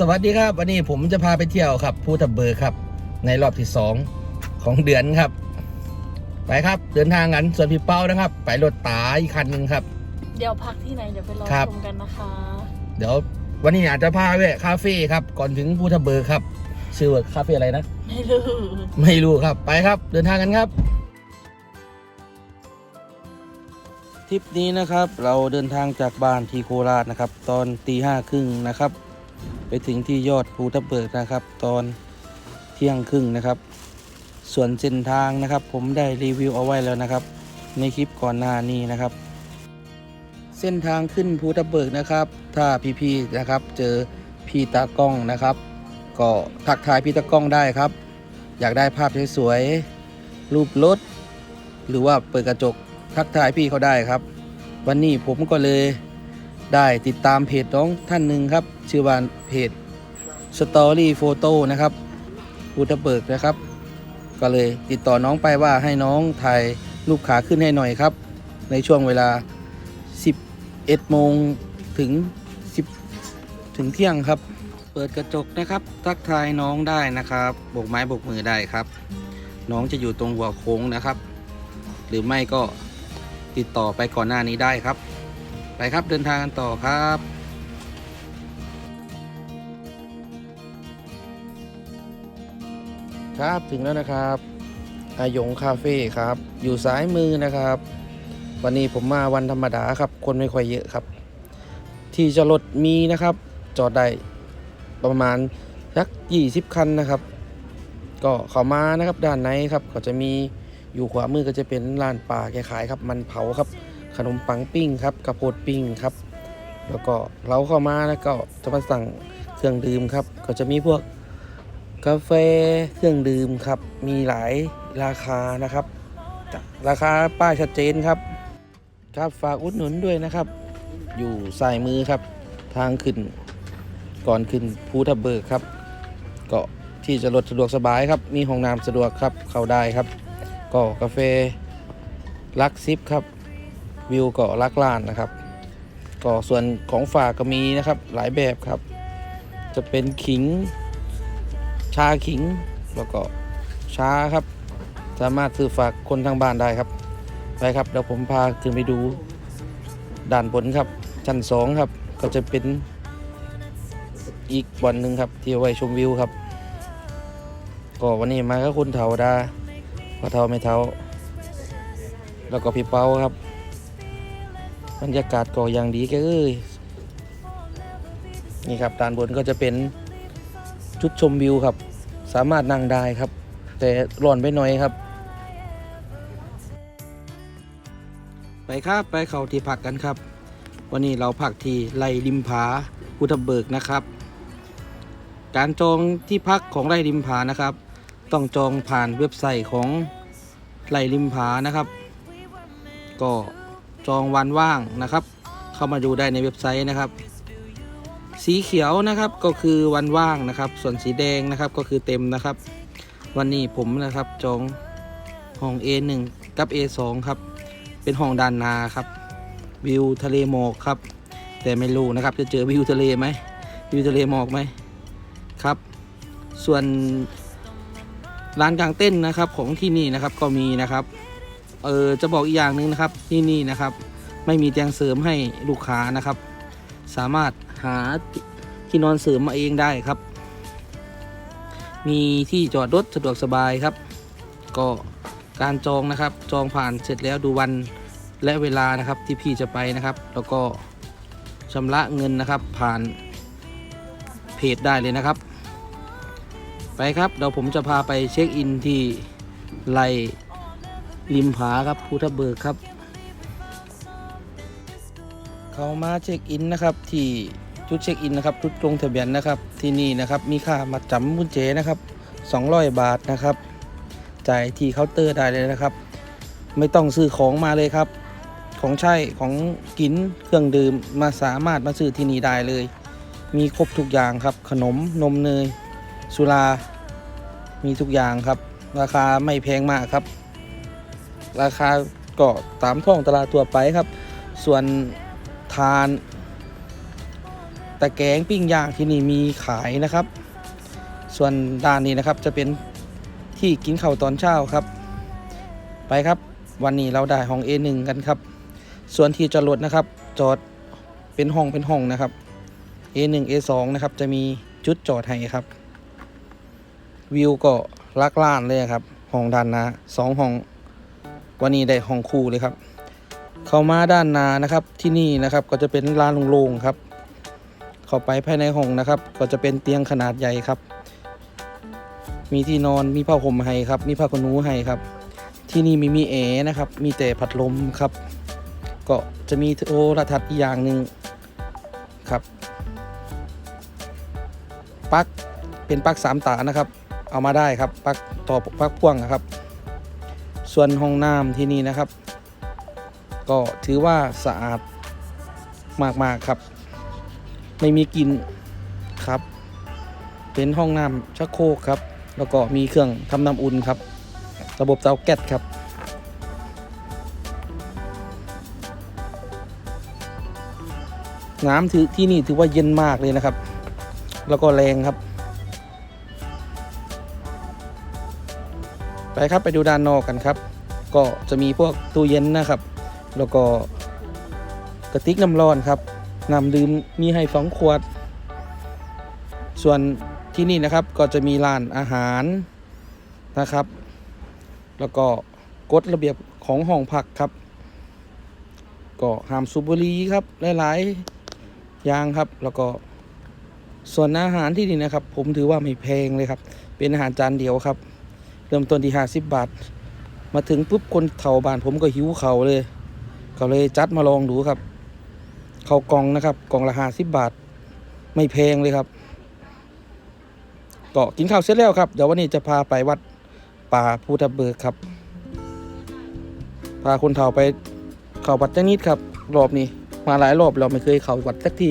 สวัสดีครับ วันนี้ผมจะพาไปเที่ยวครับภูทับเบิกครับ ในรอบที่สองของเดือนครับ ไปครับเดินทางกันส่วนพี่เป้านะครับ ไปรถตาอีกคันหนึ่งครับ เดี๋ยวพักที่ไหนเดี๋ยวไปรอครับ ชมกันนะคะ เดี๋ยววันนี้อาจจะพาแวะคาเฟ่ครับ ก่อนถึงภูทับเบิกครับ ชื่อว่าคาเฟ่อะไรนะ ไม่รู้ไม่รู้ครับไปครับเดินทางกันครับทริปนี้นะครับเราเดินทางจากบ้านที่โคราชนะครับ ตอนตีห้าครึ่งนะครับ ไปถึงที่ยอดภูทับเบิกนะครับ ตอนเที่ยงครึ่งนะครับ ส่วนเส้นทางนะครับ ผมได้รีวิวเอาไว้แล้วนะครับ ในคลิปก่อนหน้านี้นะครับ เส้นทางขึ้นภูทับเบิกนะครับ ถ้าพี่ๆนะครับ เจอพี่ตากล้องนะครับ ก็ทักทายพี่ตากล้องได้ครับ อยากได้ภาพสวยๆรูปรถหรือว่าเปิดกระจกทักทายพี่เขาได้ครับ วันนี้ผมก็เลยได้ติดตามเพจน้องท่านหนึ่งครับ ชื่อว่าเพจ Story Photo นะครับภูทับเบิกนะครับ ก็เลยติดต่อน้องไปว่าให้น้องถ่ายรูปขาขึ้นให้หน่อยครับ ในช่วงเวลา 11โมงถึง 10 ถึงเที่ยงครับ เปิดกระจกนะครับ ทักทายน้องได้นะครับโบกไม้โบกมือได้ครับ น้องจะอยู่ตรงหัวโค้งนะครับ หรือไม่ก็ติดต่อไปก่อนหน้านี้ได้ครับ ไปครับเดินทางกันต่อครับ ครับถึงแล้วนะครับอายงคาเฟ่ครับ อยู่ซ้ายมือนะครับ วันนี้ผมมาวันธรรมดาครับ คนไม่ค่อยเยอะครับ ที่จอดรถมีนะครับ จอดได้ประมาณสัก20คันนะครับ ก็เข้ามานะครับด้านในครับก็จะมีอยู่ขวามือก็จะเป็นร้านป่าแกขายครับ มันเผาครับ ขนมปังปิ้งครับกระโพดปิ้งครับ แล้วก็เราเข้ามาแล้วก็จะมาสั่งเครื่องดื่มครับ ก็จะมีพวก กาแฟเครื่องดื่มครับ มีหลายราคานะครับ ราคาป้ายชัดเจนครับ ครับฝากอุดหนุนด้วยนะครับ อยู่ซ้ายมือครับ ทางขึ้น ก่อนขึ้นภูทับเบิกครับ ก็ที่จะรถสะดวกสบายครับ มีห้องน้ำสะดวกครับ เข้าได้ครับ ก็กาแฟลักซิปครับ วิวเก็ลักล้านนะครับ ก็ส่วนของฝากก็มีนะครับหลายแบบครับ จะเป็นขิง ชาขิงแล้วก็ชาครับ สามารถซื้อฝากคนทางบ้านได้ครับไปครับเดี๋ยวผมพาขึ้นไปดูด่านบนครับ ชั้นสองครับ ก็จะเป็นอีกวันหนึ่งครับ ที่ไว้ชมวิวครับ ก็วันนี้มาก็คุณเถาดาพอเทาไม่เทาแล้วก็พี่เปาครับ บรรยากาศก็อย่างดีแกเอ้ยนี่ครับด้านบนก็จะเป็นจุดชมวิวครับ สามารถนั่งได้ครับ แต่ร้อนไปหน่อยครับ ไปครับไปเข้าที่พักกันครับ วันนี้เราพักที่ไร่ริมผาพุทธเบิกนะครับ การจองที่พักของไร่ริมผานะครับ ต้องจองผ่านเว็บไซต์ของไร่ริมผานะครับ ก็จองวันว่างนะครับ เข้ามาดูได้ในเว็บไซต์นะครับ สีเขียวนะครับก็คือวันว่างนะครับ ส่วนสีแดงนะครับก็คือเต็มนะครับ วันนี้ผมนะครับจองห้อง A1 กับ A2 ครับ เป็นห้องด้านนาครับ วิวทะเลหมอกครับ แต่ไม่รู้นะครับจะเจอวิวทะเลไหมวิวทะเลหมอกไหมครับ ส่วนร้านกลางเต้นนะครับของที่นี่นะครับก็มีนะครับเออจะบอกอีกอย่างหนึ่งนะครับที่นี่นะครับ ไม่มีเตียงเสริมให้ลูกค้านะครับ สามารถ หาที่นอนเสริมมาเองได้ครับ มีที่จอดรถสะดวกสบายครับ ก็การจองนะครับ จองผ่านเสร็จแล้วดูวันและเวลานะครับที่พี่จะไปนะครับ แล้วก็ชำระเงินนะครับผ่านเพจได้เลยนะครับ ไปครับเดี๋ยวผมจะพาไปเช็คอินที่ไลริมผาครับภูทับเบิกครับ เขามาเช็คอินนะครับที่ จุดเช็คอินนะครับจุดลงทะเบียนนะครับที่นี่นะครับมีค่ามาจำกุญแจนะครับ 200 บาทนะครับจ่ายที่เคาน์เตอร์ได้เลยนะครับ ไม่ต้องซื้อของมาเลยครับ ของใช้ของกินเครื่องดื่มมาสามารถมาซื้อที่นี่ได้เลย มีครบทุกอย่างครับ ขนมนมเนย สุรา มีทุกอย่างครับ ราคาไม่แพงมากครับ ราคาก็ตามท้องตลาดทั่วไปครับ ส่วนทาน ตะแกรงปิ้งย่างที่นี่มีขายนะครับ ส่วนด้านนี้นะครับจะเป็นที่กินข้าวตอนเช้าครับ ไปครับวันนี้เราได้ห้อง A1 กันครับ ส่วนที่จอดรถนะครับ จอดเป็นห้องเป็นห้องนะครับ A1 A2 นะครับจะมีจุดจอดให้ครับ วิวก็ลักล้านเลยครับห้องด้านหน้าสองห้อง วันนี้ได้ห้องคู่เลยครับ เข้ามาด้านหน้านะครับที่นี่นะครับก็จะเป็นลานโล่งๆครับ เข้าไปภายในห้องนะครับ ก็จะเป็นเตียงขนาดใหญ่ครับ มีที่นอนมีผ้าห่มให้ครับ มีผ้าขนหนูให้ครับ ที่นี่ไม่มีแอร์นะครับ มีแต่พัดลมครับ ก็จะมีโทรทัศน์อีกอย่างหนึ่งครับปลั๊กเป็นปลั๊กสามตานะครับ เอามาได้ครับปลั๊กต่อปลั๊กพ่วงนะครับ ส่วนห้องน้ำที่นี่นะครับ ก็ถือว่าสะอาดมากๆครับ ไม่มีกลิ่นครับ เป็นห้องน้ำชักโครกครับ แล้วก็มีเครื่องทำน้ำอุ่นครับ ระบบเตาแก๊สครับ น้ำถือที่นี่ถือว่าเย็นมากเลยนะครับ แล้วก็แรงครับ ไปครับไปดูด้านนอกกันครับ ก็จะมีพวกตู้เย็นนะครับ แล้วก็กระติกน้ำร้อนครับ น้ำดื่มมีให้สองขวด ส่วนที่นี่นะครับก็จะมีร้านอาหารนะครับ แล้วก็กฎระเบียบของห้องพักครับ ก็ห้ามสูบบุหรี่ครับหลายๆอย่างครับ แล้วก็ส่วนอาหารที่นี่นะครับ ผมถือว่าไม่แพงเลยครับ เป็นอาหารจานเดียวครับ เริ่มต้นที่50บบาท มาถึงปุ๊บคนเฒ่าบ้านผมก็หิวเขาเลย ก็เลยจัดมาลองดูครับ ข้าวกองนะครับ กองละ50บาท ไม่แพงเลยครับก็กินข้าวเสร็จแล้วครับ เดี๋ยววันนี้จะพาไปวัดป่าภูทับเบิกครับ พาคนเฒ่าไปเข้าวัดจังนิดครับ รอบนี้มาหลายรอบเราไม่เคยเข้าวัดสักที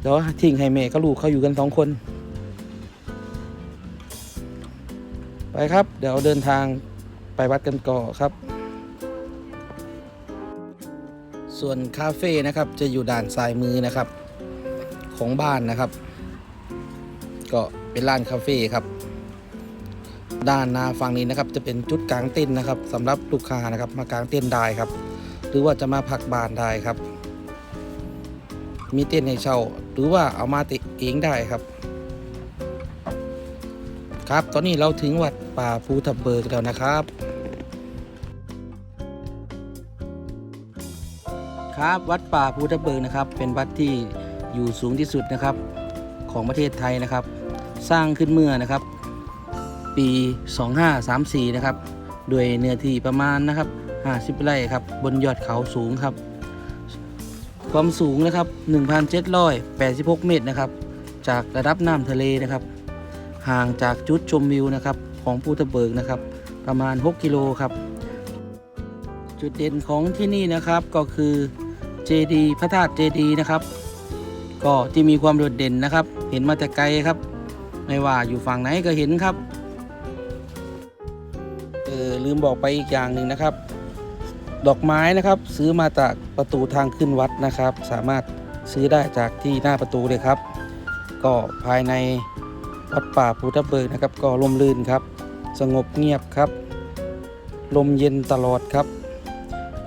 เดี๋ยวทิ้งให้แม่กับลูกเขาอยู่กันสองคน ไปครับ เดี๋ยวเดินทางไปวัดกันก่อครับ ส่วนคาเฟ่นะครับจะอยู่ด้านซ้ายมือนะครับ ของบ้านนะครับ ก็เป็นร้านคาเฟ่ครับ ด้านหน้าฝั่งนี้นะครับ จะเป็นจุดกลางเต้นท์นะครับสำหรับลูกค้านะครับ มากลางเต้นท์ได้ครับ หรือว่าจะมาพักบ้านได้ครับ มีเต้นท์ให้เช่า หรือว่าเอามาติเองได้ครับ ครับ ตอนนี้เราถึงวัดป่าภูทับเบิกแล้วนะครับ ครับ วัดป่าภูทับเบิกนะครับ เป็นวัดที่อยู่สูงที่สุดนะครับของประเทศไทยนะครับ สร้างขึ้นเมื่อนะครับ ปี 2534 นะครับด้วยเนื้อที่ประมาณนะครับ 50 ไร่ครับบนยอดเขาสูงครับ ความสูงนะครับ 1,786 เมตรนะครับ จากระดับน้ำทะเลนะครับ ห่างจากจุดชมวิวนะครับของภูทับเบิกนะครับ ประมาณ 6 กิโลครับ จุดเด่นของที่นี่นะครับก็คือ เจดีพระธาตุเจดีนะครับ ก็ที่มีความโดดเด่นนะครับ เห็นมาแต่ไกลครับ ไม่ว่าอยู่ฝั่งไหนก็เห็นครับเออลืมบอกไปอีกอย่างหนึ่งนะครับ ดอกไม้นะครับ ซื้อมาจากประตูทางขึ้นวัดนะครับ สามารถซื้อได้จากที่หน้าประตูเลยครับ ก็ภายในวัดป่าภูทับเบิกนะครับ ก็ร่มรื่นครับ สงบเงียบครับ ลมเย็นตลอดครับ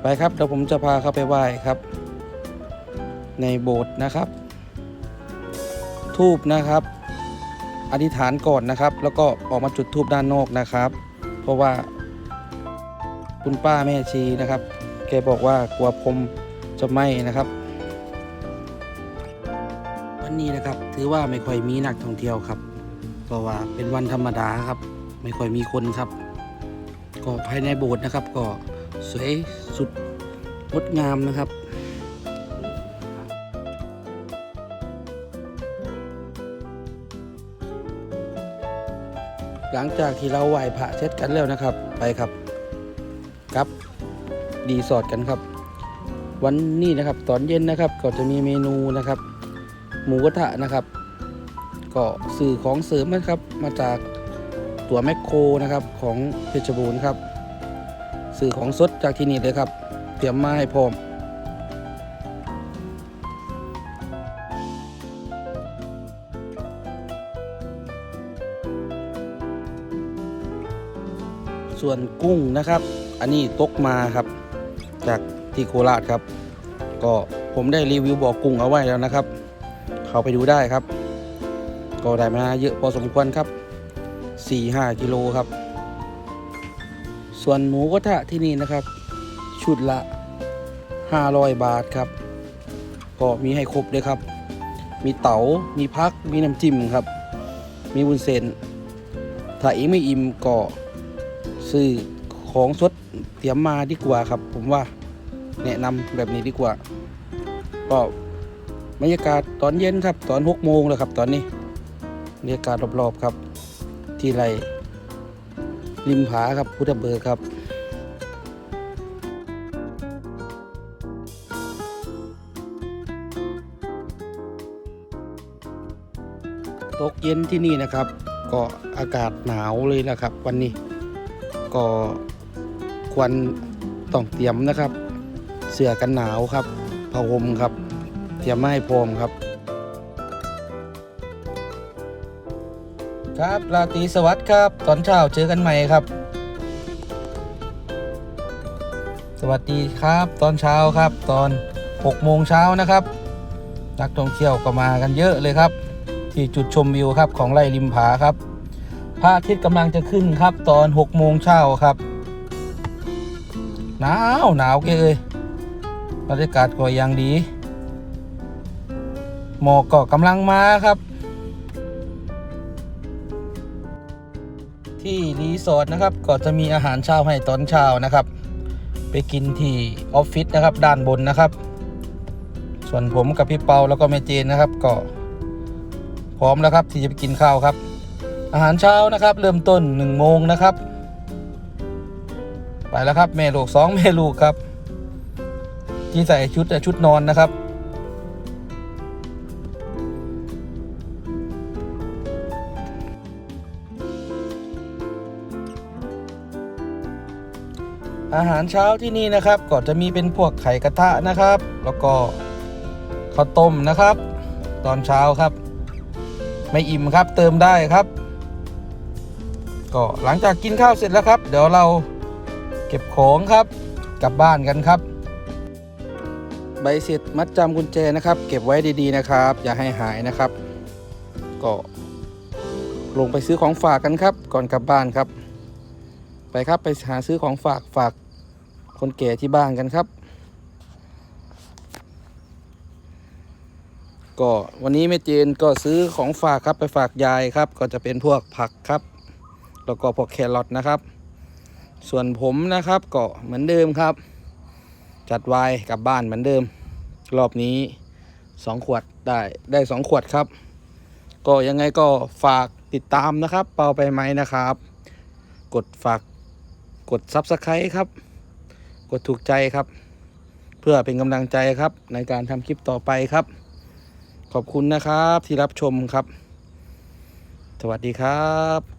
ไปครับเดี๋ยวผมจะพาเข้าไปไหว้ครับ ในโบสถ์นะครับ ทูบนะครับ อธิษฐานก่อนนะครับ แล้วก็ออกมาจุดทูบด้านนอกนะครับ เพราะว่าคุณป้าแม่ชีนะครับ แกบอกว่ากลัวพรมจะไหม้นะครับ วันนี้นะครับถือว่าไม่ค่อยมีนักท่องเที่ยวครับ เพราะว่าเป็นวันธรรมดาครับ ไม่ค่อยมีคนครับ ก็ภายในโบสถ์นะครับ ก็สวยสุดงดงามนะครับ หลังจากที่เราไหว้พระเสร็จกันแล้วนะครับ ไปครับครับดีสอดกันครับ วันนี้นะครับตอนเย็นนะครับ ก็จะมีเมนูนะครับ หมูกระทะนะครับ ก็สื่อของเสริมนะครับ มาจากตัวแมคโครนะครับของเพชรบูรณ์ครับ สื่อของสดจากที่นี่เลยครับ เตรียมมาให้พร้อม ส่วนกุ้งนะครับ อันนี้ตกมาครับ จากที่โคราชครับ ก็ผมได้รีวิวบอกกุ้งเอาไว้แล้วนะครับ เข้าไปดูได้ครับ ก็ได้มาเยอะพอสมควรครับ 4-5 กิโลครับ ส่วนหมูกระทะที่นี่นะครับ ชุดละ 500 บาทครับ ก็มีให้ครบเลยครับ มีเตา๋ามีพัก มีน้ำจิ้มครับ มีวุ้นเส้นถ้าอีกไม่อิ่มก็ ซื้อของสดเตรียมมาดีกว่าครับ ผมว่าแนะนำแบบนี้ดีกว่า ก็บรรยากาศตอนเย็นครับ ตอน6โมงแล้วครับ ตอนนี้บรรยากาศรอบๆครับ ที่ไรริมผาครับพุทธเบิกครับตกเย็นที่นี่นะครับ ก็อากาศหนาวเลยนะครับ วันนี้ ก็ควรต้องเตรียมนะครับ เสื้อกันหนาวครับผ้าห่มครับ เตรียมมาให้พร้อมครับ ครับราตรีสวัสดิ์ครับ ตอนเช้าเจอกันใหม่ครับ สวัสดีครับ ตอนเช้าครับ ตอน6โมงเช้านะครับนักท่องเที่ยวก็มากันเยอะเลยครับ ที่จุดชมวิวครับของไร่ริมผาครับ ระอาทิตย์กำลังจะขึ้นครับ ตอน6โมงเช้าครับหนาวหนาวเกยเลยบรรยากาศก็ยังดี หมอกก็กำลังมาครับ ที่รีสอร์ทนะครับก็จะมีอาหารเช้าให้ตอนเช้านะครับ ไปกินที่ออฟฟิศนะครับด้านบนนะครับ ส่วนผมกับพี่เปาแล้วก็แม่เจนนะครับ ก็พร้อมแล้วครับที่จะไปกินข้าวครับ อาหารเช้านะครับ เริ่มต้น1โมงนะครับ ไปแล้วครับแม่ลูกสองแม่ลูกครับ ที่ใส่ชุดชุดนอนนะครับอาหารเช้าที่นี่นะครับก็จะมีเป็นพวกไข่กระทะนะครับ แล้วก็ข้าวต้มนะครับ ตอนเช้าครับ ไม่อิ่มครับเติมได้ครับ ก็หลังจากกินข้าวเสร็จแล้วครับ เดี๋ยวเราเก็บของครับกลับบ้านกันครับ ใบเสร็จมัดจำกุญแจนะครับ เก็บไว้ดีๆนะครับ อย่าให้หายนะครับ ก็ ลงไปซื้อของฝากกันครับ ก่อนกลับบ้านครับ ไปครับไปหาซื้อของฝากฝากคนแก่ที่บ้านกันครับ ก็วันนี้แม่เจนก็ซื้อของฝากครับไปฝากยายครับ ก็จะเป็นพวกผักครับ แล้วก็พวกแครอทนะครับ ส่วนผมนะครับก็เหมือนเดิมครับ จัดไวน์กลับบ้านเหมือนเดิม รอบนี้สองขวดได้ได้สองขวดครับ ก็ยังไงก็ฝากติดตามนะครับ เปาไปไหมนะครับ กดฝากกด Subscribe ครับ กดถูกใจครับ เพื่อเป็นกำลังใจครับ ในการทำคลิปต่อไปครับ ขอบคุณนะครับที่รับชมครับ สวัสดีครับ